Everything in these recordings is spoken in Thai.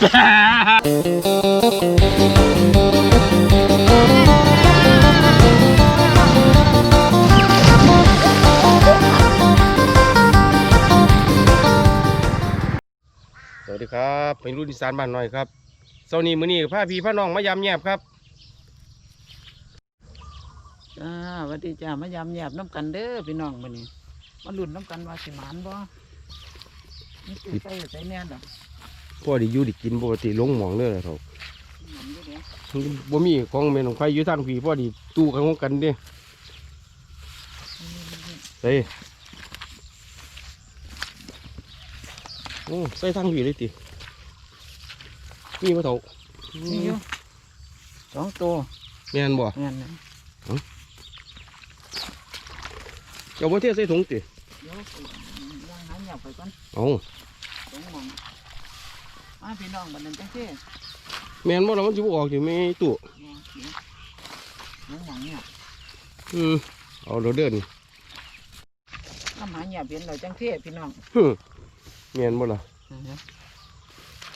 สวัสดีครับเป็นรุ่นอีสานบ้านหน่อยครับเสาร์นี้มื้อนี้พาพี่พาน้องมายามแยบครับ จ้าสวัสดีจ้ามายำแยบน้ำกันเด้อพี่น้องมื้อนี้มาลุ้นน้ำกันว่าสิหมานบ่นี่คือใส่ใส่แน่นดอก พ่อไดีอยู่ไดิกินปกติลงหมองเด้อเขาหมันอยู่เด้อบ่มีของแม่นของใครอยู่ทางพี่พ่อไดีตู้กันของกันเด้ใส่โอ้ใส่ทางพี่เลยติมีบ่เท่านี่อยู่สองตัวแม่นบ่แม่นนะเจ้าบ่เทใส่ถุงติเดี๋ยวไปย่างหาแยบไปก่อนเอ้าสองหมอง มาพี่น้องบัดนั้นจังซี่แม่นบ่ล่ะมันสิบ่ออกอยู่ไม่ตู้สองหมองเนี่ยอืมเอาเด้อเด้อนี่น้ำหาแยบเห็นเราจังซี่พี่น้องฮึแม่นบ่ล่ะ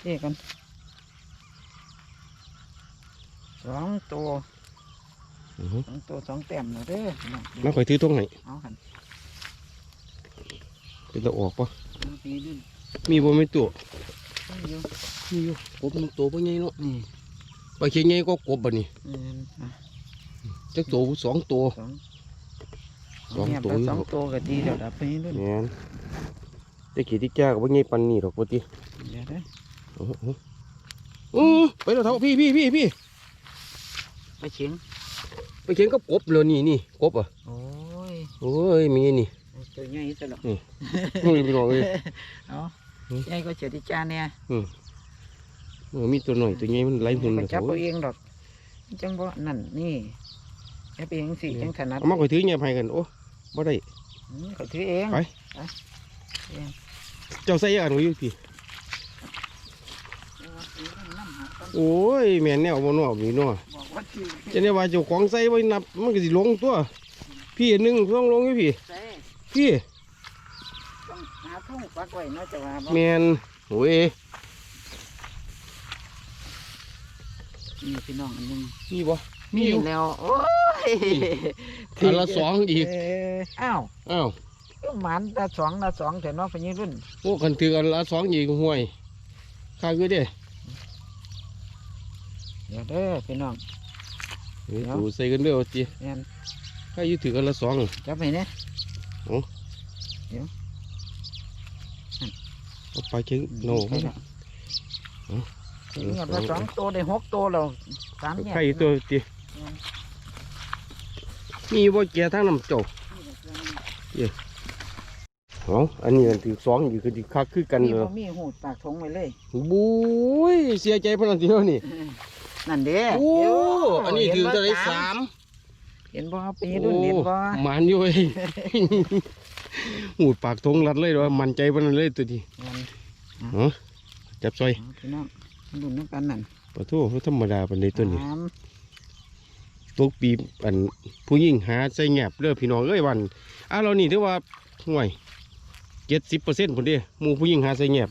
เอ๊กันสองตัวอือฮึสองตัวสองแต้มเนาะเด้อพี่น้องมาข่อยถือถุงให้เอาหันเป็นตะออกปะเอาปีนึงมีบ่ไม่ตัวนี่ อยู่มีอยู่กบมันตัวบ่ใหญ่เนาะนี่ปลาเค็งใหญ่ก็กบบัดนี้อืมอะจักตัวสองตัว สองสองเนี่ยตัวไปนี่สองตัวก็ดีแล้วดับไปนี่ด้วยแม่นแต่ขี้ที่แก่ก็บ่ใหญ่ปานนี้ดอกปกติเดี๋ยวได้โอ้โหอื้อไปแล้วเท่าพี่พี่พี่พี่ไปเฉียงไปเค็งกับกบเลยนี่นี่กบอะโอ้ยโอ้ยมีนี่ตัวใหญ่ซะแล้วนี่พี่น้องเอ้ยเอาอืม ใหญ่ก็เฉียดิจ้าเนี่ยเออมีตัวหน่อยตัวใหญ่มันไหลหุ่นไปเลยจับโอ้เอายเองดอกจังบ่นั่นนี่แอบเองสิจังถนัดเอามาข่อยถือเงียบให้กันโอ้บ่ได้อืมเขาถือเองไปเองเจ้าใส่อันไว้อยู่พี่เอาไว้ถือน้ำหาก่อนโอ้ยแม่นแนวบ่เนาะนี่เนาะบอกว่าถือจะได้ว่าเจ้าของใส่ไว้นับมันก็สิลงตัว พี่อันหนึงต้องลงอยู่พี่ใส่พี่ต้อง หาทุ่งปักไว้เนาะจะว่าบ่แมนโอ้ยนี่พี่น้องอันหนึงมีบ่มีอยู่แล้วโอ้ยอันละสองอีกเอ้าวอ้าวก็หมันตาสองตาสองแต่น้องเป็นยี่รุ่นโอ้คันถืออันละสองอีกห่วยข้าคือเด้เดี๋ยวเด้อพี่น้องเฮ้ยกูใส่กันเด้อติแม่นข้าอยู่ถืออันละสอง จับไปเนี่ยโอ้เอา ไปเข่งโน่ใช่ละถึงกับว่าสองตัวได้หกตัวแล้วสามแยกไข่ตัวติมีบ่แก่ทางน้ำเจ้าเอาอันนี้อันถือสองอยู่คือสิคักคือกันนี่เด้อบ่มีหูดปากทงไว้เลยบุ้ยเสียใจพนันทีเดียวนี่นั่นเด้โอ้เดี๋ยวอันนี้ถือเท่าไหรสามเห็นบ่เป็นยี่รุ่นเห็นบ่หมานอยู่เว้ย หูดปากทงรัดเลยว่ามันใจปานนั้นเลยตัวนี้แม่นเนาะจับซอยเอาพี่น้องรุ่นน้ำกันนั่นปะโทูธรรมดาปานใดตัวนี้สามตกปีอันผู้หญิงหาใส่แงบเด้อพี่น้องเอ้ยวันอะเรานี่ถือว่าห่วยเจ็ดสิบเปอร์เซ็นต์คนเดียหมู่ผู้หญิงหาใส่แงบ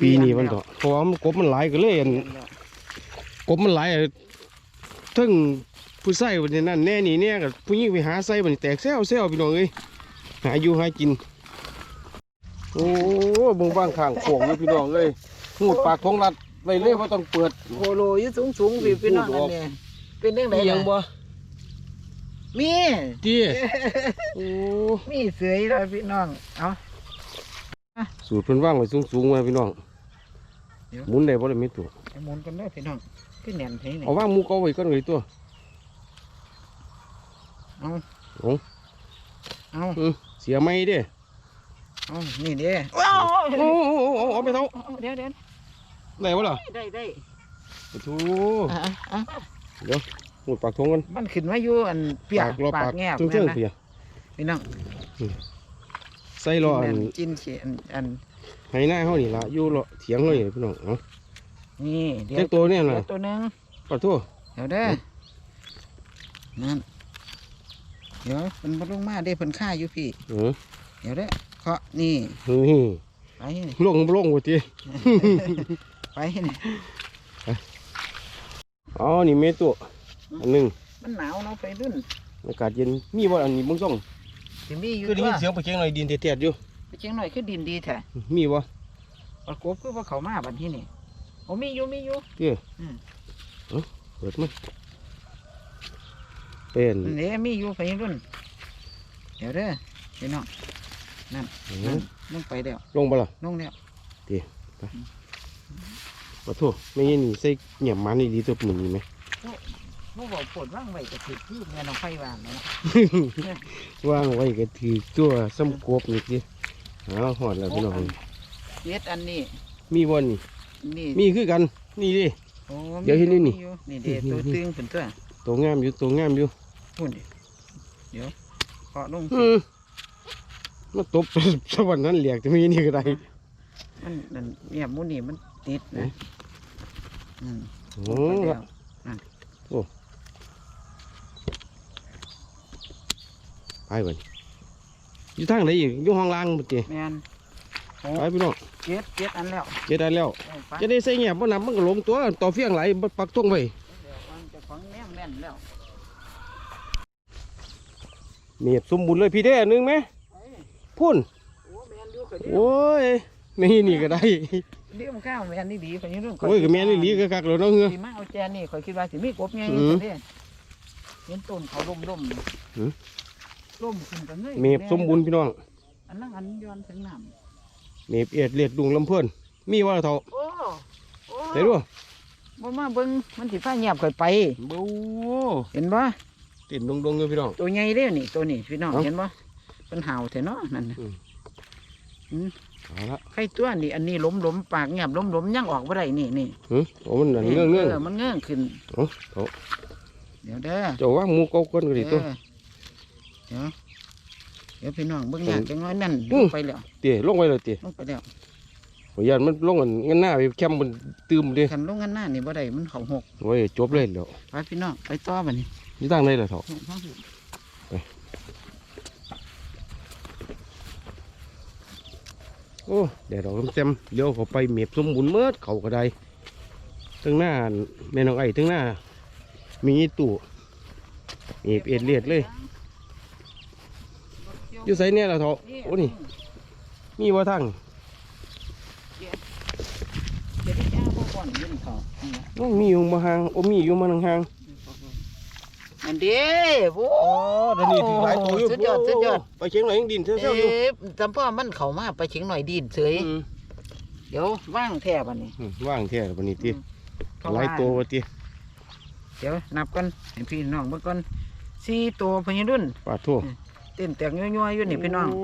ปีนี้มันต่อเพราะว่ามันกบมันหลายก็เลยอันกบมันหลายอะทั้งผู้ใส่วันนี้นั่นแน่นี่แน่กับผู้หญิงไปหาใส่บัดนแตกแซวแซวพี่น้องเอ้ย หาอยู่หากิน โอ้เบิ่งบ้างข้างโขงอยู่พี่น้องเอ้ยหูดปากทงรัดไว้เลยว่าต้องเปิดโคโลอยู่สูงสูงๆพี่พี่น้องนั่นเนี่ยเป็นเรื่องไหนมีหยังบ่มีจีโอ้มีเสืออยู่แล้วพี่น้องเอาสูตรเพิ่นว่างไว้สูงๆไว้พี่น้องเดี๋ยวหมุนได้บ่ได้มีตัวไปหมุนกันเลยพี่น้องขึ้นแน่นเท่นี่เอาว่างหมูเก่าไว้ก่อนเลยตัวเอาโอ้เอาเสียไม่เด้เอานี่เด้โอ้โอ้โอ้โอ้เอาไปเท่าเดี๋ยวเดี๋ยวได้บ่ล่ะได้ได้โอ้โหอะอะหูดปากทงกันมันขึ้นมาอยู่อันเปียกรอปาปากกแงบเทิงๆแม่นนะเปียพี่น้องใส่รออันจิ้นเขียนอันให้หน้าเฮานี่ล่ะอยู่รอเถียงเฮานี่พี่น้องเอ้านี่เดี๋ยจัวกตัวเนี่ยเดี๋น่ะยวตัวหนึงขอโทษเดี๋ยวเด้อนั่น เดี๋ยวมันบ่ลงมาได้เพิ่นฆ่าอยู่พี่ เออเดี๋ยวเด้อเคาะนี่นี่ไปนี่ลงบ่ลงว่าติไปนี่อ๋อ นี่เมตัวอันหนึงมันหนาวเนาะไปรุ่นอากาศเย็นมีบ่อันนี้มึงส่งสิมีอยู่คือได้ตัยิวนเสียงไปเชียงหน่อยดินเตียดๆอยู่ไปเชียงหน่อยคือดินดีแท้มีบ่ปรากฏคือว่าเขามาบัดที่นี่โอ้มีอยู่มีอยู่เตี้ยอืมเอ้าเปิดมั้ย เป็นนี่มีอยู่ไปรุ่น เดี๋ยวเด้อพี่น้องอืนั่มนลงไปแล้วลงบ่ล่ะลงแล้วขอโทษไม่ยินนี่ใส่เงียบมันนี่ดีตัวมึงนี่ไหมผู้บอกปวดว่างไว้ก็ถือคือแม่น้องไฟวางแล้วนะว่างไว้ก็ถือตัวซ้ำกบนี่สิหาหอดแล้วพี่น้องเย็ดอันนี้ มีบ่นี่นี่ มีคือกัน นี่ดิโอ้เดี๋ยวเห็นนี่นี่มีอยู่นี่เด็ตัวตึงขึ้นตัว ตัวงามอยู่ตัวงามอยู่พูดดิเดี๋ยวเคาะลงอืมมาตบสวรรค์นั้นเหลียกจะมีนี่ก็ได้มันนั่นเนี่ยหมูนี่มันติดนะอืมโอ้ไปแล้วไปบ่นี่อยู่ทางไหนอีกอยู่ห้องล่างบ่ติแม่นโอ้ไปพี่น้องเจ็ดเจ็ดอันแล้วเจ็ดได้แล้วเออไปจะได้ใส่เงียบบ่นำมันก็ลงตัวต่อเฟียงไหลบ่ปักท่งไว้ มแน่นแล้วเมียบสมบูรณ์เลยพี่เด้อหนึงไหมไปพุ่นโอ้แม่นอยู่ก็ดีโอ้ยนี่นี่ก็ได้เลี้ยงข้าวแม่นนี่ดีคนนี้เรื่องโอ้ยก็แม่นอี่ลีก็คักแล้วเนาะเฮือสิมาเอาแจนี่ข่อยคิดว่าสิมีกบไงอืมเด้เห็นต้นเขาล่มล่มหือล่มขึ้นกันเลยเมียบสมบูรณ์พี่น้องอันนั้นอันย้อนถึงน้เมียบเอียดเลียดดุงลำเพิ่นมีว่าเท่าำโอ้โอ้เห็น บ่บ่มาเบิ่งมันสิฟ้าเงียบข่อยไป บูเห็นบ่ติดดงๆอยู่พี่น้อง ตัวใหญ่เด้อนี่ตัวนี้พี่น้องเอ้า เห็นบ่เป็นห่าวแท้เนาะนั่นน่ะอืมอืมเอาละไข่ตัวนี่อันนี้ล้มล้มปากเงียบล้มล้มยังออกบ่ได้นี่นี่หึโอ้มันนั่นเงื่องเงื่องอมันเงื่องขึ้นโอ้โอ้เดี๋ยวเด้อ เจ้าว่าหมูเก่าก้นก็ดีตัว เออเดี๋ยวเดี๋ยวพี่น้องเบิ่งยากอืมจังน้อยนั่นอืลมงไปแล้วเตี๋ยลงไว้เลยเตี๋ยลงไปแล้ว ขออนุญาตมันลงกันงั้นหน้าไปแคมบนตืมเด้คันลงกันหน้านี่บ่ได้มันเขาหกโอ้ยจบเลยแล้วไปพี่น้องไปต่อบัดนี้นี่ตั้งได้แล้วเถาะฟังสิโอ้เดี๋ยวเราเต็มๆเดี๋ยวเขาไปเมียบสมบูรณ์เมื่อเขาก็ได้ทั้งหน้าแม่น้องไอ้ทั้งหน้า มีตู้เมียบเอ็ดเลียดเลยอยู่ไสเนี่ยล่ะเถาะโอ้นี่มีว่าทั้ง เดี๋ยวที่จ้าบ่ก่อนยืนเขา นี่นะน้องมีอยู่มาห่างโอ้มีอยู่มาห่างอันเด้โอ้ๆอ๋อเดี๋ยวนี้ถือหลายตัวอยู่สุดยอดสุดยอดไปเชียงหน่อยยังดินเซี่ยวๆอยู่เอ๊ะจำพ่อมันเข้ามาไปเชียงหน่อยดีนเฉยอืมเดี๋ยวว่างแท้บัดนี้ อืมว่างแท้แล้ววันนี้ติเพระหลายว่ตัวว่าติเดี๋ยวนับกันให้พี่น้องเบิ่งก่อนสี่ตัวพญรุ่นปาทั่วเต้นแตกยัวๆอยู่นี่พี่น้อง โ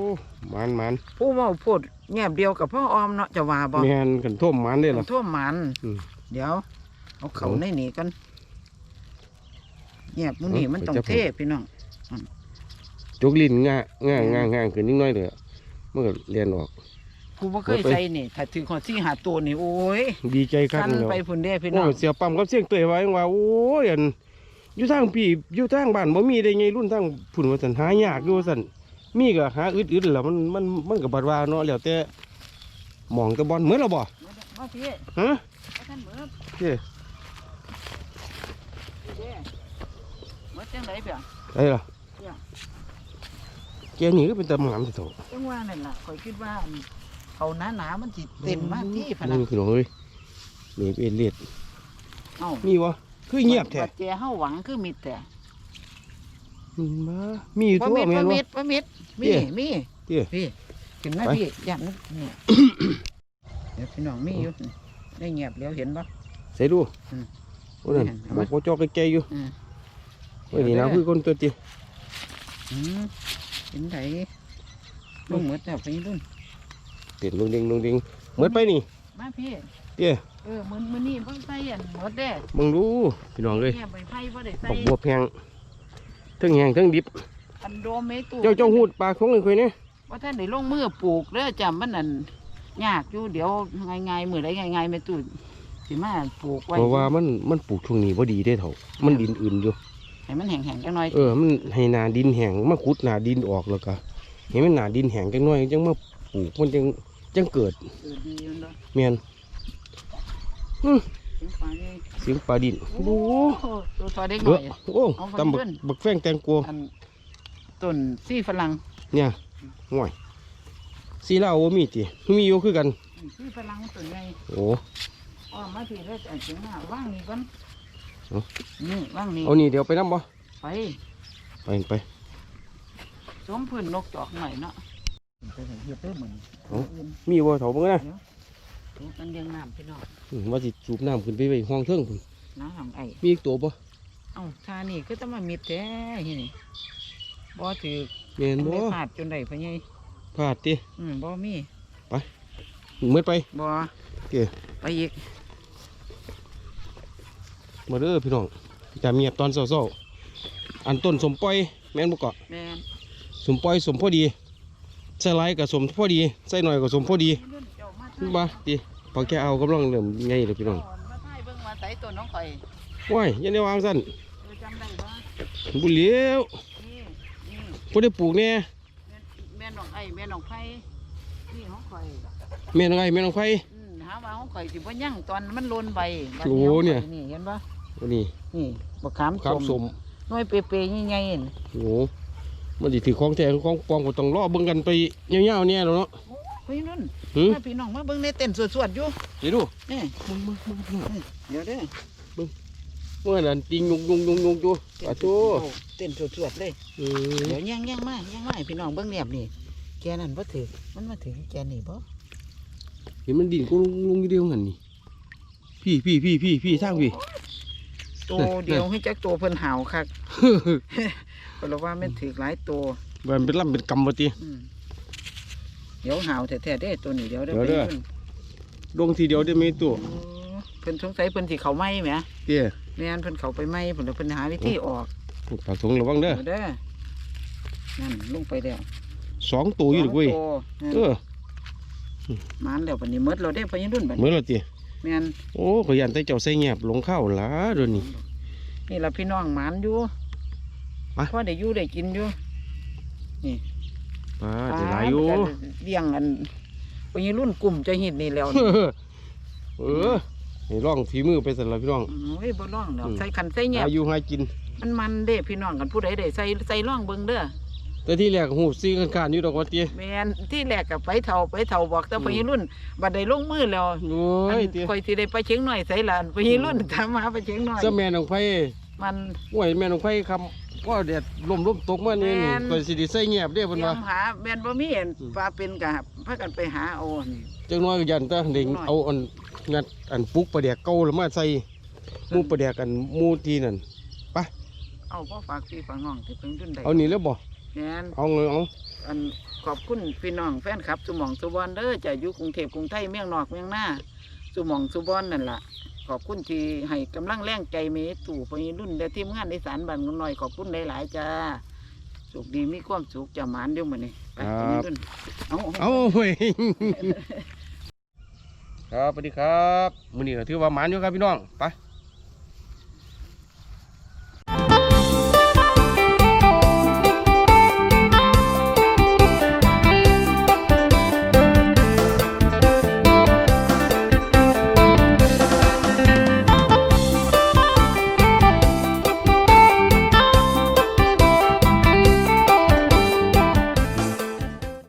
มันมันผู้เมาพูดแงบเดียวกับพ่อออมเนาะจะว่าบ่แม่นกันท่วมมันได้หรอท่วมมัน อืม เดี๋ยว เอาเขาเอาในนี่กันแงบมื้อนี้เอามันต้องไปจับเทพี่น้องจกลิ้นง่าง่าง่าง่าขึ้นนิดหน่อยเด้อมันก็เลียนออกผู้บ่เคยเอาไปใส่นี่ถ้าถึงหอดสี่หาตัวนี่โอ้ยดีใจครับกันเนาะไปพุ่นเด้พี่โอ้น้องเสียปั๊มกับเสียงเตยไว้ว่าโอ้ยอันอยู่ทางพี่อยู่ทางบ้านบ่มีได้ไงรุ่นทางพุ่นว่าซั่นหายากอยู่ว่าซั่นมีก็หาอึดๆแล้วมันมันมันก็บัดว่าเนาะแล้วแต่หมองแตะบอลเหมือนแล้วบ่มาพี่ฮะมาท่านเหมือน เด้ พี่เด้เหมือน จังไดเปียได้ล่ะเนี่ยแกนี่ก็เป็นตะหามสิโตจังว่านั่นล่ะข่อยคิดว่าอันเขาหนาๆมันสิเต็มมากที่พะนะนี่พี่น้องเอ้ยเมียเอ็นเลียดเอ้ามีวะคือเงียบแท้บัดแจเฮาหวังคือมิดแต่มีมามีอยู่บ่ทั่วมิดแม่บ่นมิวะดบ่มิดมีมีเตี้ยพี่ขึ้นมาไปพี่ย่านนึกเนี่ยเดี๋ยวพี่น้องมีอยู่ได้เงียบแล้วเห็นปะใส่ดูโอ้นั่นเห็นไหมบอกโปจอกแก่ๆอยู่ อืมโอ้ยนี่นะคือคนตัวเตี้ยอืมเห็นไถลุงเหมือนแต่ไปรุ่นเต้นลงดิงลงดิงเหมือนไปนี่มาพี่เตี้ยเออมือมือนี่เพิ่งใส่อันหมดเด้มึงดูพี่น้องเลยเงียบไปไผ่บ่ได้ใส่บอกบวบแห้งทั้งแห้งทั้งดิบอันโดมเมตูเจ้าเจ้าหูดปลาของเลยคุยเนี่ยว่าท่านได้ลงมือปลูกเด้อจำมันอันยากอยู่เดี๋ยวง่ายๆมือได้ง่ายๆเมตูสิมาปลูกไว้เพราะว่ามันมันปลูกช่วงนี้พอดีได้เถ่ามันดินอื่นอยู่ ให้มันแห้งๆจังหน่อยเออมันให้หนาดินแห้งมาขุดหนาดินออกแล้วก็เห็นมันหนาดินแห้งจังน้อยจังมาปลูกมันจังจังเกิดเออดีอยู่เนาะเมียนอืมเสียงปลาใหญ่เสียงปลาดินโอ้โอ้โหตัวทอเด็กหเอน่ออย โอ้เอาไปตำบักเพื่อนบักแฟงแตงกวอันต้นซี่ฝรั่งเนี่ยห่วยสีเหล้าบ่มีติมีอยู่คือกันซี่ฝรั่งตัวใหญ่โอ้อ๋อมาทีแล้วแต่ถึงหน้าว่างนี่ก่อนเอา นี่ว่างนี่เอานี่เดี๋ยวไปนำบ่ไปไปไปสวมพื้นนกจอกหน่อยเนาะไปเห็นเฮ็ดได้เหมือนเอาอื่นมีบ่เถาเบิ่งนะดูกันเลี้ยงน้ำพี่น้องอืมว่าสิสูบน้ำขึ้นไปไว้ห้องเทิงพุ่นน้ำหำไอมีอีกตัวบ่เอ้าทานี่ก็ต้องมามิดแท้ที่นี่บ่ถือแม่นบ่ไม่ขาดจนได้พะไงพลาดติอืมบ่มีเมื่อไปบ่เก้ไปอีก มาเด้อพี่น้องจะเมียบตอนเช้าๆอันต้นสมปล่อยแม่นบ่เกาะแม่นสมปล่อยสมพอดีใส่หลายกับสมพอดีใส่หน่อยกับสมพอดีรุ่นเจ้ามามาติพอแกเอากำลังเริ่มไงเลยพี่น้องมาถ่ายเบิ่งมาใส่ตัวน้องข่อยว้ายอยังได้วางสั้นเออจำได้บ่บุเหลียวนี่นี่พอได้ปลูกเนี่ยแม่นแม่น้องไอ้แม่น้องไผนี่ของข่อยแม่นองไงแม่นองไฟอืมหาว่าของข่อยสิบ่ยั่งตอนมันโลนใบบัดโอ้ของข่เนี่ยนี่เห็นบ่อั นนี้นี่บักขามครับสส้มมหน้อยเปรย์ๆใหญ่ๆนี่โอ้มันสิถือของแท้ของปลอมก็ต้องรอเบิ่งกันไปยาวๆเนี่ยแล้วเนาะเฮ้ยนุ่นหือมาพี่น้องมาเบิ่งในเต้นสวดๆอยู่เดี๋ยวดูนี่มึงมึงมึงมึงเดี๋ยวเด้อเมื่อนั้นติงยุงยุงยุงยุงอยู่ปะโตเต้นสวดๆเลยอืมเดี๋ยวย่างย่างมาย่างมาให้พี่น้องเบิ่งแนบนี่แกนั่นบ่ถือมันมาถึงแกนี่บ่เห็นมันดินก็ลุงลุงอยู่เดียวหันนี่พี่พี่พี่พี่พี่ทางพี่ โตเดียวให้จักโตเพิ่นหาวคักเพราะว่ามันถือหลายโตมันเป็นลำเป็นกำบ่ติอืมเดี๋ยวหาวแท้ๆเด้ตัวนี้เดี๋ยวเด้อเดี๋ยวเด้อพิ่นลงทีเดียวได้ไหมตัวโอ้เพิ่นสงสัยเพิ่นสิเข้าไหมแหมเตี้ยแม่นเพิ่นเข้าไปไหมเพิ่นเดี๋ยวเพิ่นหาวิธีออกปากถุงระวังเด้อเด้อนั่นลงไปแล้วสองตัวอยู่ดิเว้ยสงตัวนั่นเออมานแล้วบัดนี้หมดเราได้พอยังรุ่นบัดเหมืนี้อนเราตี แม่นโอ้ขยันแต่เจ้าใส่แงบลงข้าวหลาเดี๋ยวนี้ นี่ล่ะพี่น้องหมานอยู่ไปพอได้อยู่ได้กินอยู่ป้าจะหลายอยู่ปลามันก็เลี้ยงอันพอยังรุ่นกลุ่มจะหิดนี่แล้วเออเออให้ลองฝีมือไปสั่นละพี่น้อง โอ้ยบ่ร้องดอกอืม ใส่ขันใส่แงบอายุหากิน มันมันเด้พี่น้องกันผู้ใดได้ใส่ใส่ร่องเบิ่งเด้อ แต่ที่แรกหูซีกันขานอยู่ดอกว่าเตี้ยแม่นที่แรกกับไปเฒ่าไปเฒ่าบอกแต่อืมพอยังรุ่นบัดได้ลงมือแล้วโอ้อันยเตี้ยข่อยสิได้ไปเชียงหน่อยใส่หลานพอยังรุ่นถามหาไปเชียงหน่อยเจ้าแม่นของไผมันโอ้ยแม่นของไผคำว่าแดดลมลมตกมานี่นี่แม่นก็สิได้ใส่แงบเด้เตเพิ่นรียว่ามหาแม่นบ่มีเห็นอืมปลาเป็นกะพากันไปหาเอานี่จังน้อยก็ยันแต่เด็กน้อยเอาอันงัดอันปลุกปลาแดกเก่าแล้วมาใส่หมูปลาแดกอันหมูทีนั่นเอาพ่อฝากพี่ฝากน้องที่เพิ่งรุ่นใดเอานี่แล้วบ่ แม่นเอาเงยเอาอันขอบคุณพี่น้องแฟนคลับ สุหมองสุบอนเด้อจะอยู่กรุงเทพกรุงไทยเมืองนอกเมืองหน้าสุหมองสุบอนนั่นล่ะขอบคุณที่ให้กำลังแรงใจเมตู่พยรุ่นและทีมงานในสารบันหน่อยขอบคุณหลายๆจ้าสุขดีมีความสุขจะหมานเดียวมื้อนี้ไปพญรุ่นเอาเอาเว้ยครับสวัสดีครับมื้อนี้ก็ถือว่าหมานอยู่ครับพี่น้องไป